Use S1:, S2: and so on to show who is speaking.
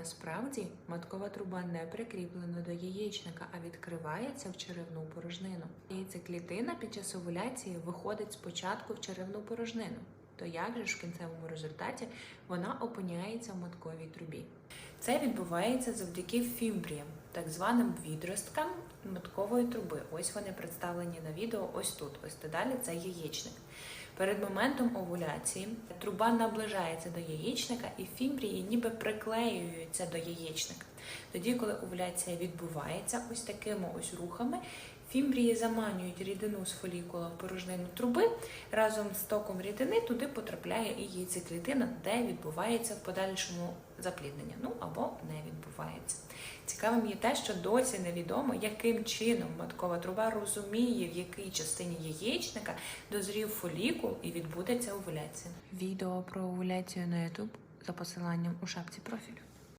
S1: Насправді маткова труба не прикріплена до яєчника, а відкривається в черевну порожнину. Яйцеклітина під час овуляції виходить спочатку в черевну порожнину. То як же ж в кінцевому результаті вона опиняється в матковій трубі? Це відбувається завдяки фімбріям, так званим відросткам маткової труби. Ось вони представлені на відео. Ось тут. Ось далі це яєчник. Перед моментом овуляції труба наближається до яєчника, і фімбрії ніби приклеюються до яєчника. Тоді, коли овуляція відбувається ось такими ось рухами, фімбрії заманюють рідину з фолікула в порожнину труби. Разом з током рідини туди потрапляє і яйцеклітина, де відбувається в подальшому запліднення. Ну або не відбувається. Цікавим є те, що досі невідомо, яким чином маткова труба розуміє, в якій частині яєчника дозрів фолікул і відбудеться овуляція. Відео про овуляцію на YouTube за посиланням у шапці профілю.